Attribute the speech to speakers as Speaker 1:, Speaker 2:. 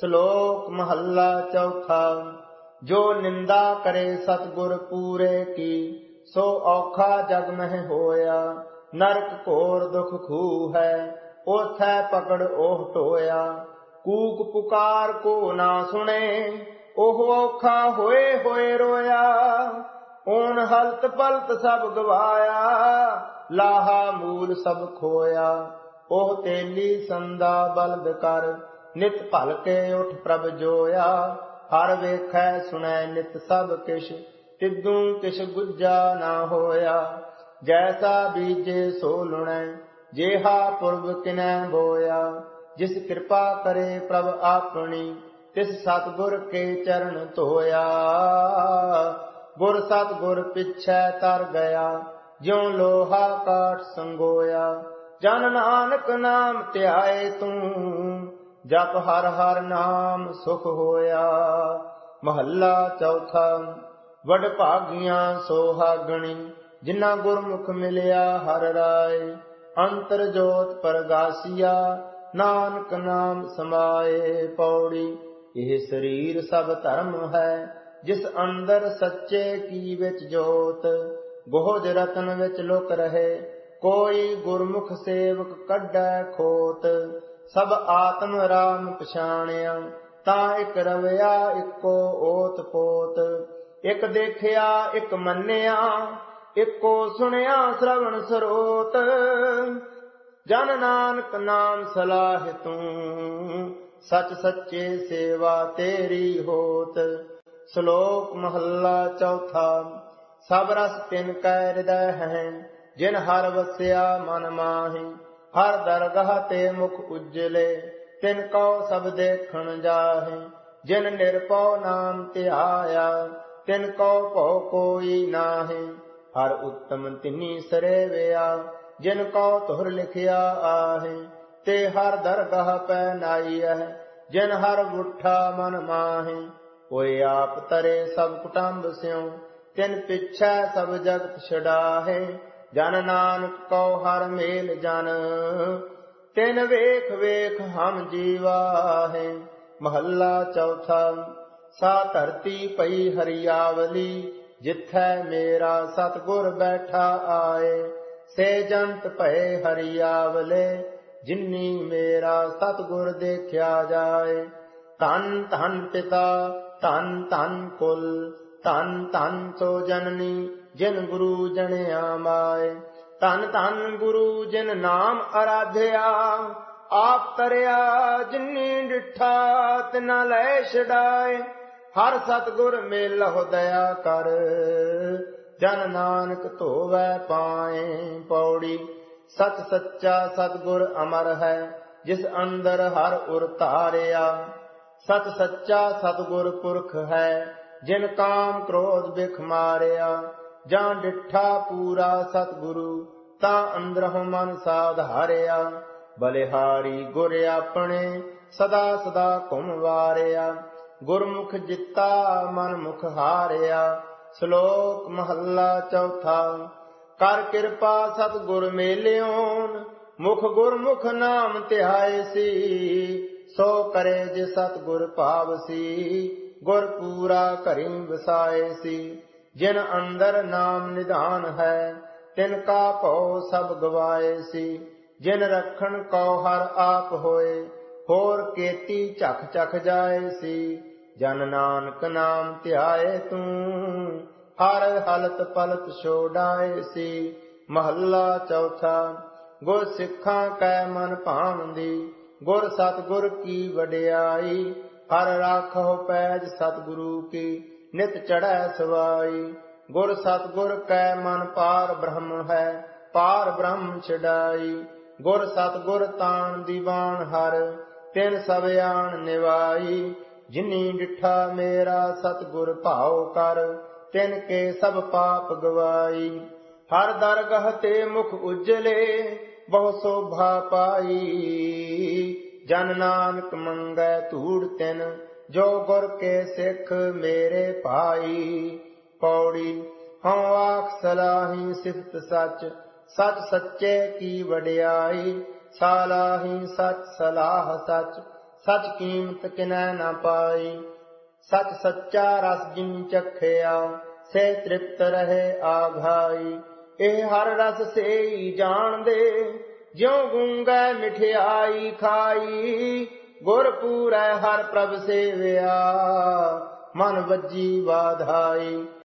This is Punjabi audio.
Speaker 1: ਸ਼ਲੋਕ ਮਹੱਲਾ ਚੌਥਾ, ਜੋ ਨਿੰਦਾ ਕਰੇ ਸਤਗੁਰ ਪੂਰੇ ਕੀ, ਸੋ ਔਖਾ ਜਗ ਮਹਿ ਹੋਇਆ, ਨਰਕ ਘੋਰ ਦੁਖ ਖੂ ਹੈ, ਉਥੈ ਪਕੜ ਉਹ ਟੋਇਆ। ਕੂਕ ਪੁਕਾਰ ਕੋ ਨਾ ਸੁਣੇ, ਉਹ ਔਖਾ ਹੋਏ ਹੋਏ ਰੋਇਆ। ਓਨ ਹਲਤ ਪਲਤ ਸਭ ਗਵਾਇਆ, ਲਾਹਾ ਮੂਲ ਸਭ ਖੋਇਆ। ਉਹ ਤੇਲੀ ਸੰਦਾ ਬਲਦ ਕਰ ਨਿਤ ਭਲ ਕੇ ਉਠ ਪ੍ਰਭ ਜੋਇਆ, ਹਰ ਵੇਖੈ ਸੁਣੈ ਨਿਤ ਸਭ ਕਿਛ ਤਿੱਦੂ ਕਿਛ ਗੁੱਜਾ ਨਾ ਹੋਇਆ। ਜੈਸਾ ਬੀਜੇ ਸੋ ਲੁਣੈ, ਜੇਹਾ ਪੁਰਬ ਕਿਨੈ ਬੋਇਆ। ਜਿਸ ਕਿਰਪਾ ਕਰੇ ਪ੍ਰਭ ਆਪਣੀ, ਤਿਸ ਸਤਗੁਰ ਕੇ ਚਰਨ ਧੋਇਆ। ਗੁਰ ਸਤਗੁਰ ਪਿਛੈ ਤਰ ਗਿਆ, ਜਿਉ ਲੋਹਾ ਕਾਠ ਸੰਗੋਇਆ। ਜਨ ਨਾਨਕ ਨਾਮ ਧਿਆਏ ਤੂੰ ਜਪ ਹਰ ਹਰ ਨਾਮ ਸੁਖ ਹੋਇਆ। ਮਹੱਲਾ ਚੌਥਾ, ਵਡ ਭਾਗੀਆਂ ਸੋਹਾਗਣੀ, ਜਿਨ੍ਹਾਂ ਗੁਰਮੁਖ ਮਿਲਿਆ ਹਰ ਰਾਏ। ਅੰਤਰ ਜੋਤ ਪਰਗਾਸੀਆ, ਨਾਨਕ ਨਾਮ ਸਮਾਏ ਪੌੜੀ। ਇਹ ਸਰੀਰ ਸਭ ਧਰਮ ਹੈ, ਜਿਸ ਅੰਦਰ ਸੱਚੇ ਕੀ ਵਿੱਚ ਜੋਤ। ਗੋਹਜ ਰਤਨ ਵਿੱਚ ਲੁਕ ਰਹੇ, ਕੋਈ ਗੁਰਮੁਖ ਸੇਵਕ ਕੱਢੈ ਖੋਤ। ਸਭ ਆਤਮ ਰਾਮ ਪਛਾਣਿਆ, ਤਾਂ ਇਕ ਰਵਿਆ, ਇੱਕੋ ਓਤ ਪੋਤ। ਇੱਕ ਦੇਖਿਆ, ਇੱਕ ਮੰਨਿਆ, ਇੱਕੋ ਸੁਣਿਆ, ਸ਼ਰਵਣ ਸਰੋਤ। ਜਨ ਨਾਨਕ ਨਾਮ ਸਲਾਹ ਤੂੰ, ਸਚ ਸੱਚੇ ਸੇਵਾ ਤੇਰੀ ਹੋਤ। ਸ਼ਲੋਕ ਮਹੱਲਾ ਚੌਥਾ, ਸਭ ਰਸ ਤਿਨ ਕੈ ਹਿਰਦੈ ਹੈ ਜਿਨ ਹਰ ਵਸਿਆ ਮਨ ਮਾਹੀ। ਹਰ ਦਰਗਾਹ ਤੇ ਮੁਖ ਉਜਲੇ, ਤਿਨ ਕਉ ਸਭ ਦੇਖਣ ਜਾਹੇ, ਜਿਨ ਨਿਰਪਉ ਨਾਮ ਧਿਆਇਆ ਤਿਨ ਕਉ ਭਉ ਕੋਈ ਨਾਹੀ। ਹਰ ਉਤਮ ਤਿਨੀ ਸਰੇਵਿਆ, ਜਿਨ ਕਉ ਤੁਰ ਲਿਖਿਆ ਆਹੇ, ਤੇ ਹਰ ਦਰਗਾਹ ਪੈ ਨਾਈਐ, ਜਿਨ ਹਰ ਬੁੱਠਾ ਮਨ ਮਾਹੇ। ਕੋਈ ਆਪ ਤਰੇ ਸਭ ਕੁਟੰਬ ਸਿਉ, ਤਿਨ ਪਿਛੈ ਸਭ ਜਗਤ ਛਡਾਹੇ ਜਨ ਨਾਨਕ ਕਉ ਹਰ ਮੇਲ ਜਨ, ਤਿਨ ਵੇਖ ਵੇਖ ਹਮ ਜੀਵਾਹੇ ਮਹੱਲਾ ਚੌਥਾ, ਸਾ ਧਰਤੀ ਪਈ ਹਰਿਆਵਲੀ, ਜਿੱਥੈ ਮੇਰਾ ਸਤਗੁਰ ਬੈਠਾ ਆਏ। ਸੇ ਜੰਤ ਭਏ ਹਰਿਆਵਲੇ, ਜਿਨੀ ਮੇਰਾ ਸਤਗੁਰ ਦੇਖਿਆ ਜਾਏ। ਧੰਨ ਧੰਨ ਪਿਤਾ, ਧੰਨ ਧੰਨ ਕੁਲ ਧਨ ਧਨ ਸੋ ਜਨਨੀ, ਜਿਨ ਗੁਰੂ ਜਣਿਆ ਮਾਏ। ਧਨ ਧਨ ਗੁਰੂ ਜਿਨ ਨਾਮ ਅਰਾਧਿਆ, ਆਪ ਤਰਿਆ ਜਿਨੀ ਡਿਠਾ ਤਿਨਾ ਲੈ ਛਡਾਏ। ਹਰ ਸਤਗੁਰ ਮੇਲਹੁ ਦਇਆ ਕਰ, ਜਨ ਨਾਨਕ ਧੋਵੈ ਪਾਏ ਪੌੜੀ। ਸਤ ਸੱਚਾ ਸਤਗੁਰ ਅਮਰ ਹੈ, ਜਿਸ ਅੰਦਰ ਹਰ ਉਰ ਧਾਰਿਆ। ਸਤ ਸੱਚਾ ਸਤਗੁਰ ਪੁਰਖ ਹੈ ਜਿਨ ਕਾਮ ਕ੍ਰੋਧ ਬਿਖ ਮਾਰਿਆ, ਜਾਂ ਡਿਠਾ ਪੂਰਾ ਸਤਗੁਰੂ, ਤਾਂ ਅੰਦਰੋਂ ਮਨ ਸਾਧਾਰਿਆ ਬਲਿਹਾਰੀ ਗੁਰ ਆਪਣੇ ਸਦਾ ਸਦਾ ਘੁਮ ਵਾਰਿਆ। ਗੁਰਮੁਖ ਜਿੱਤਾ ਮਨ ਮੁਖ ਹਾਰਿਆ। ਸ਼ਲੋਕ ਮਹੱਲਾ ਚੌਥਾ, ਕਰ ਕਿਰਪਾ ਸਤਿਗੁਰ ਮੇਲਿਓਨ, ਮੁਖ ਗੁਰਮੁਖ ਨਾਮ ਧਿਆਏ ਸੀ। ਸੋ ਕਰੇ ਜੇ ਸਤਗੁਰ ਭਾਵਸੀ ਗੁਰ ਪੂਰਾ ਘਰੀ ਵਸਾਏ ਸੀ। ਜਿਨ ਅੰਦਰ ਨਾਮ ਨਿਧਾਨ ਹੈ, ਤਿਨ ਕਾ ਭਉ ਸਭ ਗਵਾਏ ਸੀ। ਜਿਨ ਰਖਣ ਕਉ ਹਰ ਆਪ ਹੋਏ, ਹੋਰ ਕੇਤੀ ਝਖ ਝਖ ਜਾਏ ਸੀ। ਜਨ ਨਾਨਕ ਨਾਮ ਧਿਆਏ ਤੂੰ, ਹਰ ਹਲਤ ਪਲਤ ਛੋੜਾਏ ਸੀ। ਮਹੱਲਾ ਚੌਥਾ, ਗੁਰ ਸਿੱਖਾਂ ਕੈ ਮਨ ਭਾਵੰਦੀ ਗੁਰ ਸਤਗੁਰ ਕੀ ਵਡਿਆਈ ਹਰ ਰਾਖੋ ਪੈਜ ਸਤਿਗੁਰੂ ਕੀ, ਨਿਤ ਚੜੈ ਸਵਾਈ। ਗੁਰ ਸਤਗੁਰ ਕੈ ਮਨ ਪਾਰ ਬ੍ਰਹਮ ਹੈ, ਪਾਰ ਬ੍ਰਹਮ ਛਡਾਈ। ਗੁਰ ਸਤਗੁਰ ਤਾਣ ਦੀਵਾਨ ਹਰ, ਤਿਨ ਸਭ ਨਿਵਾਈ। ਜਿਨੀ ਡਿਠਾ ਮੇਰਾ ਸਤਗੁਰ ਭਾਉ ਕਰ, ਤਿਨ ਕੇ ਸਭ ਪਾਪ ਗਵਾਈ। ਹਰ ਦਰਗਹ ਤੇ ਮੁਖ ਉਜਲੇ, ਬਹੁ ਸੋਭਾ ਪਾਈ। ਜਨ ਨਾਨਕ ਮੰਗੈ ਧੂੜ ਤਿਨ, ਜੋ ਗੁਰ ਕੇ ਸਿੱਖ ਮੇਰੇ ਭਾਈ। ਪੌੜੀ, ਹਉ ਆਖ ਸਲਾਹੀ ਸਿਫਤ ਸੱਚ ਸੱਚ ਸੱਚੇ ਕੀ ਵਡਿਆਈ। ਸਾਲਾਹੀ ਸੱਚ ਸਲਾਹ ਸੱਚ, ਸਚ ਕੀਮਤ ਕਿਨੈ ਨਾ ਪਾਈ। ਸਚ ਸੱਚਾ ਰਸ ਜਿਨ ਚਖਿਆ, ਸੇ ਤ੍ਰਿਪਤ ਰਹੇ ਆਘਾਈ। ਇਹ ਹਰ ਰਸ ਸੇਈ ਜਾਣਦੇ ਜਿਉ ਗੁੰਗੈ ਮਿਠਿਆਈ ਖਾਈ ਗੁਰ ਪੂਰੈ ਹਰ ਪ੍ਰਭ ਸੇਵਿਆ ਮਨ ਵੱਜੀ ਵਾਧਾਈ।